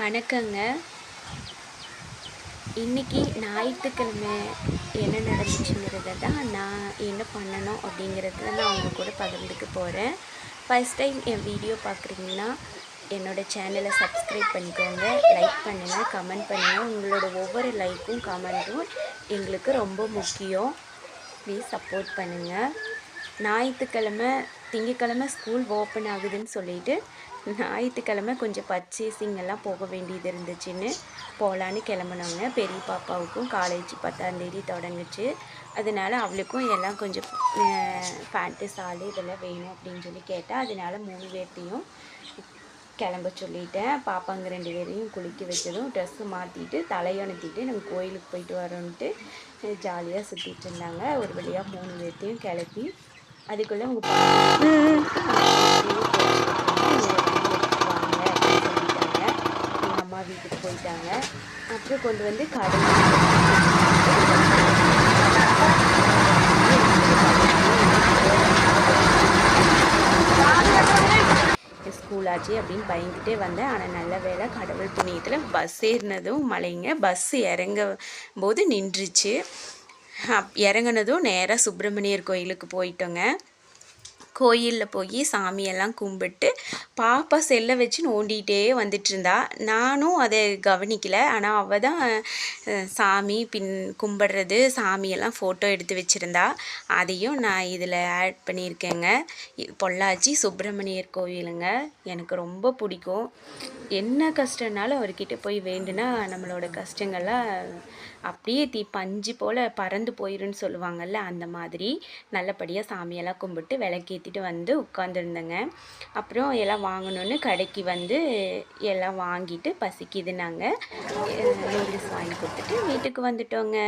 வணக்கங்க. இன்னைக்கு ஞாயிற்றுக்கிழமை என்ன நடந்துச்சுங்கிறத தான் நான் என்ன பண்ணணும் அப்படிங்கிறத நான் உங்கள் கூட பகிர்ந்துக்க போகிறேன் ஃபஸ்ட் டைம் என் வீடியோ பார்க்குறீங்கன்னா என்னோடய சேனலை சப்ஸ்கிரைப் பண்ணிக்கோங்க லைக் பண்ணுங்கள் கமெண்ட் பண்ணுங்கள் உங்களோட ஒவ்வொரு லைக்கும் கமெண்ட்டும் எங்களுக்கு ரொம்ப முக்கியம். ப்ளீஸ் சப்போர்ட் பண்ணுங்கள் ஞாயிற்றுக்கிழமை திங்கக்கிழமை ஸ்கூல் ஓப்பன் ஆகுதுன்னு சொல்லிட்டு ஞாயிற்றுக்கிழமை கொஞ்சம் பர்ச்சேசிங் எல்லாம் போக வேண்டியது இருந்துச்சுன்னு போகலான்னு கிளம்புனாங்க பெரிய பாப்பாவுக்கும் காலேஜ் பத்தாந்தேதி தொடங்குச்சு. அதனால அவளுக்கும் எல்லாம் கொஞ்சம் ஃபேண்ட்டு சாலு இதெல்லாம் வேணும் அப்படின்னு சொல்லி கேட்டால் அதனால மூணு பேர்த்தையும் கிளம்ப சொல்லிட்டேன். பாப்பாங்க ரெண்டு பேரையும் குளிக்க வச்சதும் ட்ரெஸ்ஸு மாற்றிட்டு தலையணுத்திட்டு நாங்கள் கோயிலுக்கு போயிட்டு வரோன்ட்டு ஜாலியாக சுற்றிட்டு இருந்தாங்க. ஒரு வழியாக மூணு பேர்த்தையும் கிளப்பி அதுக்குள்ளே உங்கள் எங்கள் அம்மா வீட்டுக்கு போயிட்டாங்க அப்புறம் கொண்டு வந்து கடை ஸ்கூல் ஆச்சு அப்படின்னு பயந்துட்டே வந்தேன். ஆனால் நல்ல வேளை கடவுள் புண்ணியத்தில் பஸ் ஏறினதும் மழைங்க பஸ் இறங்க போது நின்றுச்சு. இறங்குனதும் நேராக சுப்பிரமணியர் கோயிலுக்கு போயிட்டோங்க. கோயிலில் போய் சாமியெல்லாம் கும்பிட்டு பாப்பா செல்லை வச்சு நோண்டிகிட்டே வந்துட்டு இருந்தா நானும் அதை கவனிக்கலை. ஆனால் அவள் தான் சாமி பின் கும்பிடுறது சாமியெல்லாம் ஃபோட்டோ எடுத்து வச்சுருந்தா. அதையும் நான் இதில் ஆட் பண்ணியிருக்கேங்க. பொள்ளாச்சி சுப்பிரமணியர் கோவிலுங்க எனக்கு ரொம்ப பிடிக்கும். என்ன கஷ்டம்னாலும் அவர்கிட்ட போய் வேண்டுனா நம்மளோட கஷ்டங்கள்லாம் அப்படியே தீ பஞ்சு போல் பறந்து போயிருன்னு சொல்லுவாங்கல்ல அந்த மாதிரி. நல்லபடியாக சாமியெல்லாம் கும்பிட்டு விளக்கேற்றிட்டு வந்து உட்காந்துருந்தேங்க அப்புறம் எல்லாம் வாங்கணுன்னு கடைக்கு வந்து எல்லாம் வாங்கிட்டு பசிக்குது நாங்கள் நூடுல்ஸ் வாங்கி கொடுத்துட்டு வீட்டுக்கு வந்துட்டோங்க.